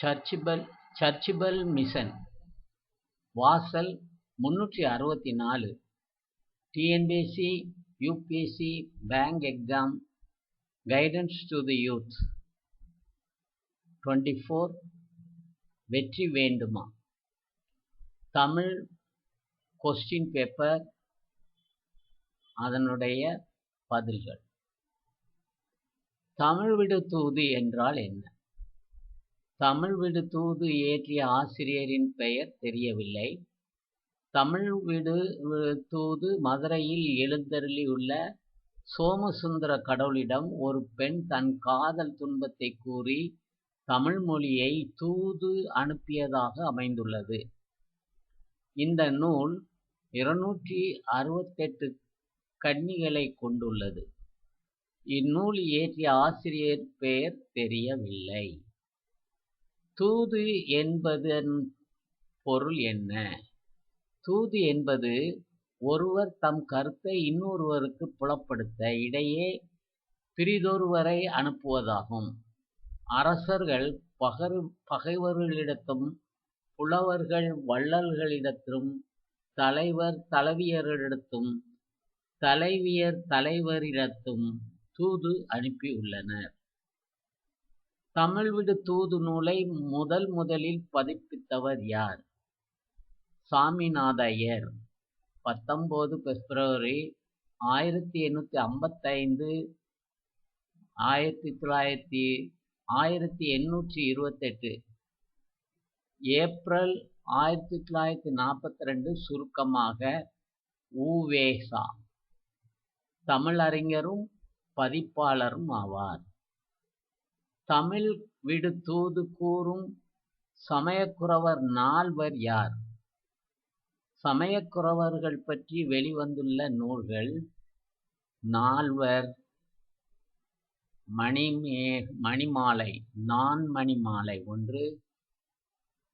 சர்ச்சிபல் சர்ச்சிபல் mission வாசல் முந்நூற்றி அறுபத்தி நாலு TNPSC UPSC bank exam guidance to the youth twenty four வெற்றி வேண்டுமா தமிழ் கொஸ்டின் பேப்பர் அதனுடைய பதில்கள். தமிழ் விடு தூது என்றால் என்ன? தமிழ் விடு தூது ஏற்றிய ஆசிரியரின் பெயர் தெரியவில்லை. தமிழ் விடு தூது மதுரையில் எழுந்தருளியுள்ள சோமசுந்தர கடவுளிடம் ஒரு பெண் தன் காதல் துன்பத்தை கூறி தமிழ் மொழியை தூது அனுப்பியதாக அமைந்துள்ளது. இந்த நூல் இருநூற்றி அறுபத்தெட்டு கன்னிகளை கொண்டுள்ளது. இந்நூல் இயற்றிய ஆசிரியர் பெயர் தெரியவில்லை. தூது என்பதன் பொருள் என்ன? தூது என்பது ஒருவர் தம் கருத்தை இன்னொருவருக்கு புலப்படுத்த இடையே பிரிதொருவரை அனுப்புவதாகும். அரசர்கள் பகர் பகைவர்களிடத்தும் புலவர்கள் வள்ளல்களிடத்தும் தலைவர் தலைவியரிடத்தும் தலைவியர் தலைவரிடத்தும் தூது அனுப்பியுள்ளனர். தமிழ்விடு தூது நூலை முதல் முதலில் பதிப்பித்தவர் யார்? சாமிநாதையர். பத்தொம்போது பிப்ரவரி ஆயிரத்தி எண்ணூற்றி ஐம்பத்தைந்து ஆயிரத்தி தொள்ளாயிரத்தி ஆயிரத்தி எண்ணூற்றி இருபத்தெட்டு. ஏப்ரல் ஆயிரத்தி தொள்ளாயிரத்தி நாற்பத்தி ரெண்டு சுருக்கமாக ஊவேசா. தமிழறிஞரும் பதிப்பாளரும் ஆவார். தமிழ் விடு கூறும் சமயக்குறவர் நால்வர் யார்? சமயக்குறவர்கள் பற்றி வெளிவந்துள்ள நூல்கள் நால்வர் மணிமே மணிமாலை நான் மணிமாலை ஒன்று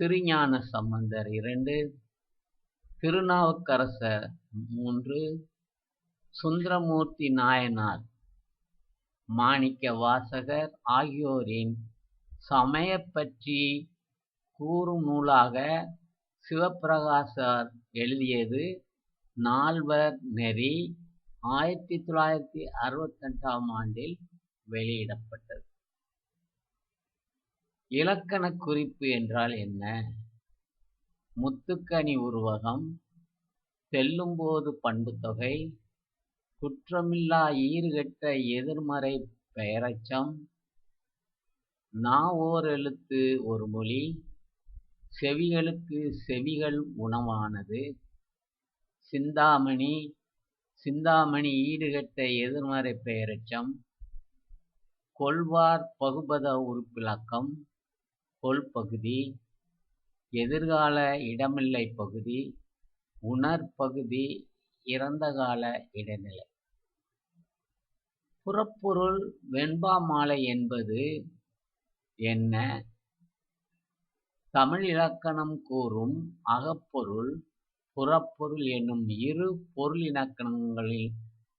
திருஞான சம்பந்தர் இரண்டு திருநாவுக்கரசர் மூன்று சுந்தரமூர்த்தி நாயனார் மாணிக்க வாசகர் ஆகியோரின் சமய பற்றி கூறும் நூலாக சிவப்பிரகாசர் எழுதியது நால்வர் நெறி ஆயிரத்தி தொள்ளாயிரத்தி அறுபத்தெட்டாம் ஆண்டில் வெளியிடப்பட்டது. இலக்கண குறிப்பு என்றால் என்ன? முத்துக்கனி உருவகம் செல்லும்போது பண்புத்தொகை குற்றமில்லா ஈறுகெட்ட எதிர்மறை பெயரச்சம். நா ஓர் எழுத்து ஒரு மொழி. செவிகளுக்கு செவிகள் உணவானது. சிந்தாமணி சிந்தாமணி ஈடுகட்ட எதிர்மறை பெயரச்சம். கொள்வார் பகுபத உறுப்பிலக்கம். கொள்பகுதி. எதிர்கால இடமில்லை பகுதி. உணர்பகுதி. இறந்தகால இடைநிலை. புறப்பொருள் வெண்பா மாலை என்பது என்ன? தமிழ் இலக்கணம் கூறும் அகப்பொருள் புறப்பொருள் என்னும் இரு பொருள் இலக்கணங்களில்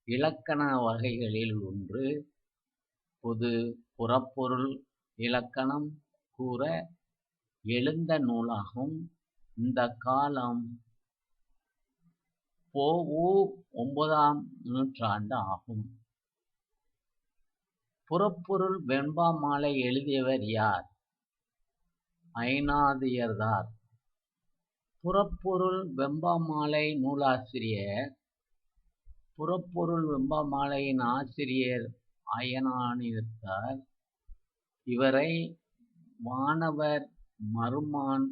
இலக்கண வகைகளில் ஒன்று பொது புறப்பொருள் இலக்கணம் கூற எழுந்த நூலாகும். இந்த காலம் பொ ஒன்பதாம் நூற்றாண்டு ஆகும். புறப்பொருள் வெண்பா மாலை எழுதியவர் யார்? ஐனாதியர்தார் புறப்பொருள் வெம்பா மாலை நூலாசிரியர். புறப்பொருள் வெம்பா மாலையின் ஆசிரியர் அயனானிருத்தார் இவரை வானவர் மருமான்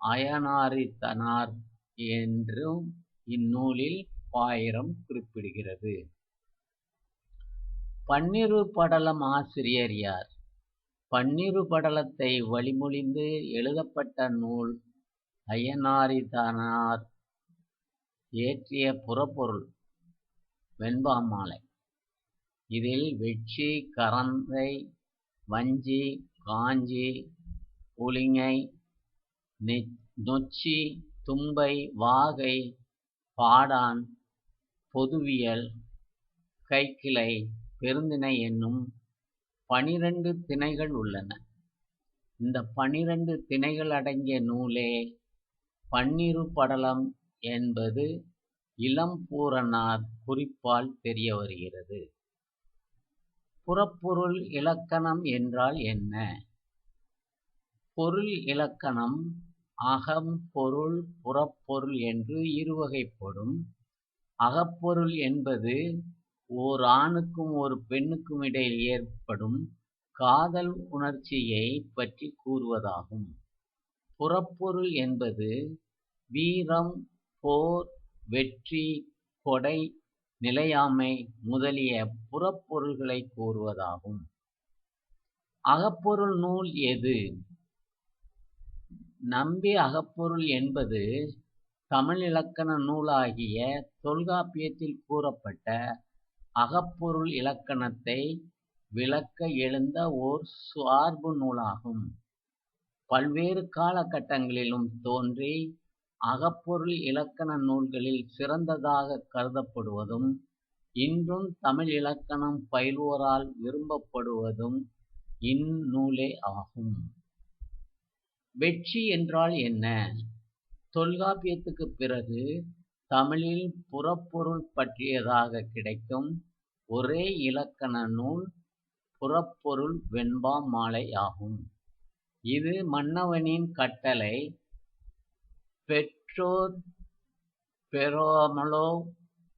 அயனாரித்தனார் என்றும் இந்நூலில் பாயிரம் குறிப்பிடுகிறது. பன்னிரு படலம் ஆசிரியர் யார்? பன்னிரு படலத்தை வழிமொழிந்து எழுதப்பட்ட நூல் அய்யனாரிதனார். இயற்றிய புறப்பொருள் வெண்பாமாலை. இதில் வெட்சி கரந்தை வஞ்சி காஞ்சி புலிங்கை நொச்சி தும்பை வாகை பாடான் பொதுவியல் கைக்கிளை பெருந்திணை என்னும் பனிரெண்டு திணைகள் உள்ளன இந்தப் பனிரண்டு திணைகள் அடங்கிய நூலே பன்னிருபடலம் என்பது இளம்பூரணர் குறிப்பால் தெரியவருகிறது. புறப்பொருள் இலக்கணம் என்றால் என்ன? பொருள் இலக்கணம் அகம் பொருள், புறப்பொருள் என்று இருவகைப்படும். அகப்பொருள் என்பது ஓர் ஆணுக்கும் ஒரு பெண்ணுக்கும் இடையில் ஏற்படும் காதல் உணர்ச்சியைப் பற்றிக் கூறுவதாகும். புறப்பொருள் என்பது வீரம், போர், வெற்றி, கொடை, நிலையாமை முதலிய புறப்பொருள்களைக் கூறுவதாகும். அகப்பொருள் நூல் எது? நம்பி அகப்பொருள் என்பது தமிழிலக்கண நூலாகிய தொல்காப்பியத்தில் கூறப்பட்ட அகப்பொருள் இலக்கணத்தை விளக்க எழுந்த ஓர் சார்பு நூலாகும். பல்வேறு காலகட்டங்களிலும் தோன்றி அகப்பொருள் இலக்கண நூல்களில் சிறந்ததாகக் கருதப்படுவதும் இன்றும் தமிழ் இலக்கணம் பயில்வோரால் விரும்பப்படுவதும் இந்நூலே ஆகும். வெற்றி என்றால் என்ன? தொல்காப்பியத்துக்குப் பிறகு தமிழில் புறப்பொருள் பற்றியதாகக் கிடைக்கும் ஒரே இலக்கண நூல் புறப்பொருள் வெண்பா மாலை ஆகும். இது மன்னவனின் கட்டளை பெற்றோர் பெறாமலோ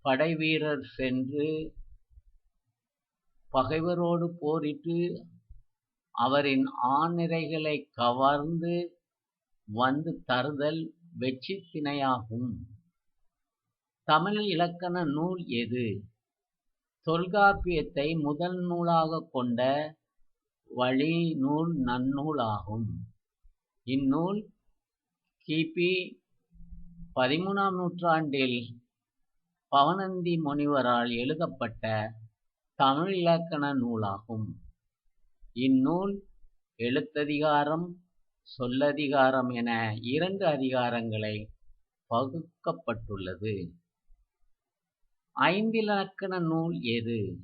படைவீரர் சென்று பகைவரோடு போரிட்டு அவரின் ஆநிரைகளைக் கவர்ந்து வந்து தருதல் வெற்றித் திணையாகும். தமிழ் இலக்கண நூல் எது? தொல்காப்பியத்தை முதல் நூலாகக் கொண்ட வழிநூல் நன்னூல் ஆகும். இந்நூல் கி. பி. நூற்றாண்டில் பவணந்தி முனிவரால் எழுதப்பட்ட தமிழ் இலக்கண நூலாகும். இந்நூல் எழுத்ததிகாரம், சொல்லதிகாரம் என இரண்டு அதிகாரங்களை பகுக்கப்பட்டுள்ளது. ஐந்திலக்கண நூல் எது?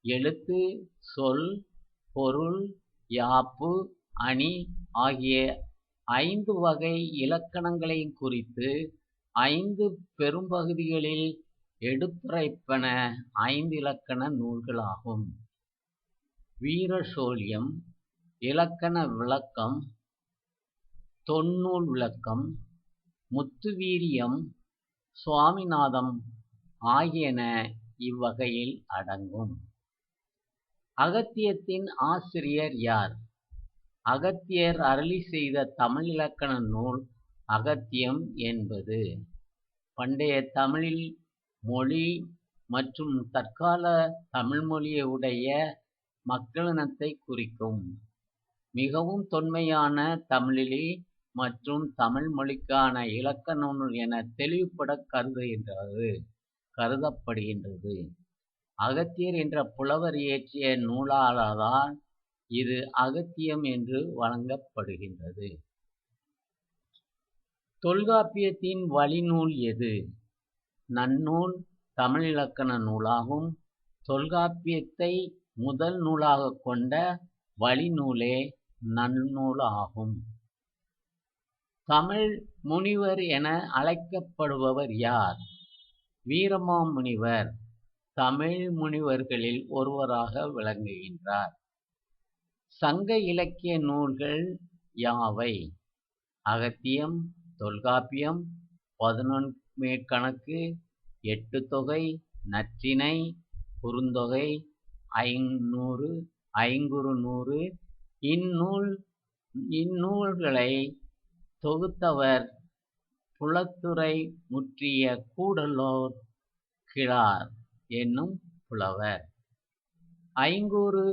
எழுத்து, சொல், பொருள், யாப்பு, அணி ஆகிய ஐந்து வகை இலக்கணங்களையும் குறித்து ஐந்து பெரும்பகுதிகளில் எடுத்துரைப்பன ஐந்திலக்கண நூல்களாகும். வீரசோழியம், இலக்கண விளக்கம், தொன்னூல் விளக்கம், முத்துவீரியம், சுவாமிநாதம் ஆகியன இவ்வகையில் அடங்கும். அகத்தியத்தின் ஆசிரியர் யார்? அகத்தியர் அருளி செய்த தமிழ் இலக்கண நூல் அகத்தியம் என்பது பண்டைய தமிழில் மொழி மற்றும் தற்கால தமிழ்மொழியுடைய உடைய மக்களினத்தைக் குறிக்கும். மிகவும் தொன்மையான தமிழிலி மற்றும் தமிழ் மொழிக்கான இலக்கண நூல் எனத் தெளிவுபடக் கருதப்படுகின்றது. அகத்தியர் என்ற புலவர் இயற்றிய நூலாதலால் இது அகத்தியம் என்று வழங்கப்படுகின்றது. தொல்காப்பியத்தின் வழிநூல் எது? நன்னூல் தமிழ் இலக்கண நூலாகும். தொல்காப்பியத்தை முதல் நூலாகக் கொண்ட வழிநூலே நன்னூலாகும். தமிழ் முனிவர் என அழைக்கப்படுபவர் யார்? வீரமாமுனிவர் தமிழ் முனிவர்களில் ஒருவராக விளங்குகின்றார். சங்க இலக்கிய நூல்கள் யாவை? அகத்தியம், தொல்காப்பியம், பதினொன் மேற்கணக்கு எட்டு தொகை நற்றினை குறுந்தொகை, ஐந்நூறு, இந்நூல் இந்நூல்களை தொகுத்தவர் புலத்துறை முற்றிய கூடலூர் கிழார் என்னும் புலவர். ஐங்குறு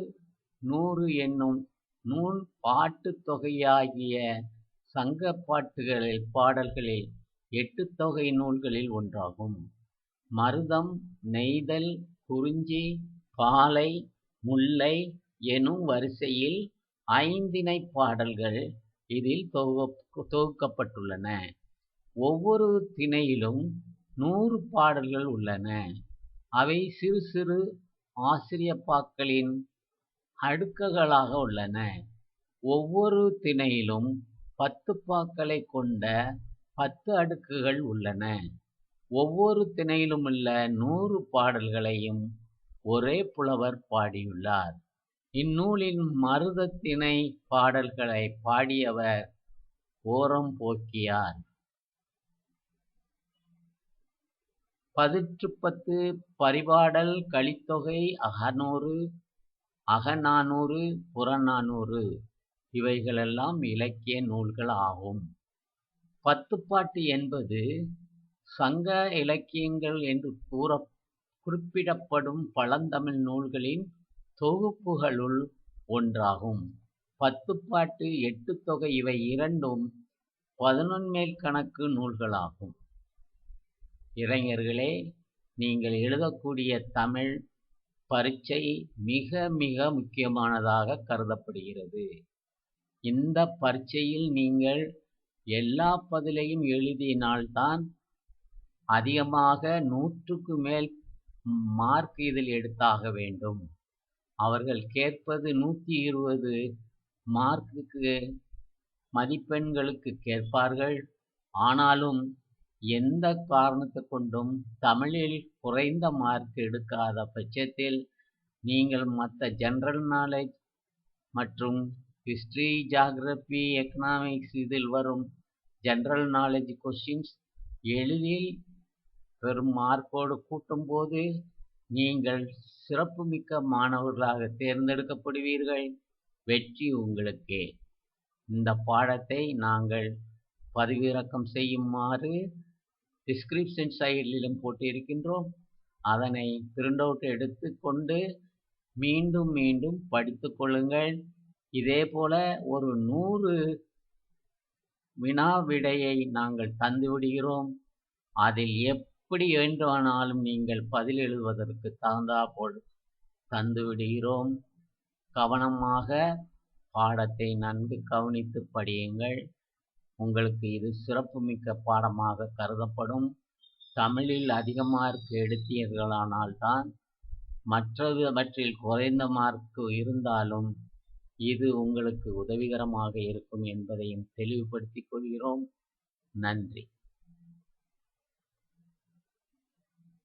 நூறு என்னும் நூல் பாட்டுத் தொகையாகிய சங்கப் பாடல்களில் எட்டுத்தொகை நூல்களில் ஒன்றாகும். மருதம், நெய்தல், குறிஞ்சி, பாலை, முல்லை எனும் வரிசையில் ஐந்திணைப் பாடல்கள் இதில் தொகுக்கப்பட்டுள்ளன. ஒவ்வொரு திணையிலும் நூறு பாடல்கள் உள்ளன. அவை சிறு சிறு ஆசிரியப்பாக்களின் அடுக்குகளாக உள்ளன. ஒவ்வொரு திணையிலும் பத்துப்பாக்களைக் கொண்ட பத்து அடுக்குகள் உள்ளன. ஒவ்வொரு திணையிலுமுள்ள நூறு பாடல்களையும் ஒரே புலவர் பாடியுள்ளார். இந்நூலின் மருதத் திணைப் பாடல்களைப் பாடியவர் ஓரம் போக்கியார் பதிற்றுப்பத்து, பரிபாடல், கலித்தொகை, அகநூறு, அகநானூறு, புறநானூறு இவைகளெல்லாம் இலக்கிய நூல்கள் ஆகும். பத்துப்பாட்டு என்பது சங்க இலக்கியங்கள் என்று குறிப்பிடப்படும் பழந்தமிழ் நூல்களின் தொகுப்புகளுள் ஒன்றாகும். பத்துப்பாட்டு, எட்டுத்தொகை இவை இரண்டும் பதினொன்மேல் கணக்கு நூல்களாகும். இளைஞர்களே, நீங்கள் எழுதக்கூடிய தமிழ் பரீட்சை மிக மிக முக்கியமானதாக கருதப்படுகிறது. இந்த பரீட்சையில் நீங்கள் எல்லா பதிலையும் எழுதினால்தான் அதிகமாக நூற்றுக்கு மேல் மார்க் இதில் எடுத்தாக வேண்டும். அவர்கள் கேட்பது நூற்றி இருபது மார்க்குக்கு மதிப்பெண்களுக்குக் கேட்பார்கள். ஆனாலும் எந்த காரணத்தை கொண்டும் தமிழில் குறைந்த மார்க் எடுக்காத பட்சத்தில் நீங்கள் மற்ற ஜென்ரல் நாலேஜ் மற்றும் ஹிஸ்ட்ரி ஜாகிரபி எக்கனாமிக்ஸ் இதில் வரும் ஜென்ரல் நாலேஜ் கொஸ்டின்ஸ் எளிதில் பெரும் மார்க்கோடு கூட்டும்போது நீங்கள் சிறப்புமிக்க மாணவர்களாக தேர்ந்தெடுக்கப்படுவீர்கள். வெற்றி உங்களுக்கே! இந்த பாடத்தை நாங்கள் பதிவிறக்கம் செய்யுமாறு டிஸ்கிரிப்ஷன் சைடிலும் போட்டிருக்கின்றோம். அதனை பிரிண்ட் அவுட் எடுத்துக்கொண்டு மீண்டும் மீண்டும் படித்து கொள்ளுங்கள். இதேபோல ஒரு நூறு வினா விடையை நாங்கள் தந்துவிடுகிறோம். அதில் எப்படி வேண்டுமானாலும் நீங்கள் பதில் எழுதுவதற்குத் தகுந்தாற்போல் தந்துவிடுகிறோம். கவனமாக பாடத்தை நன்கு கவனித்துப் படியுங்கள். உங்களுக்கு இது சிறப்புமிக்க பாடமாகக் கருதப்படும். தமிழில் அதிக மார்க் எடுத்தீர்களானால்தான் மற்றவற்றில் குறைந்த மார்க் இருந்தாலும் இது உங்களுக்கு உதவிகரமாக இருக்கும் என்பதையும் தெளிவுபடுத்திக் கொள்கிறோம். நன்றி.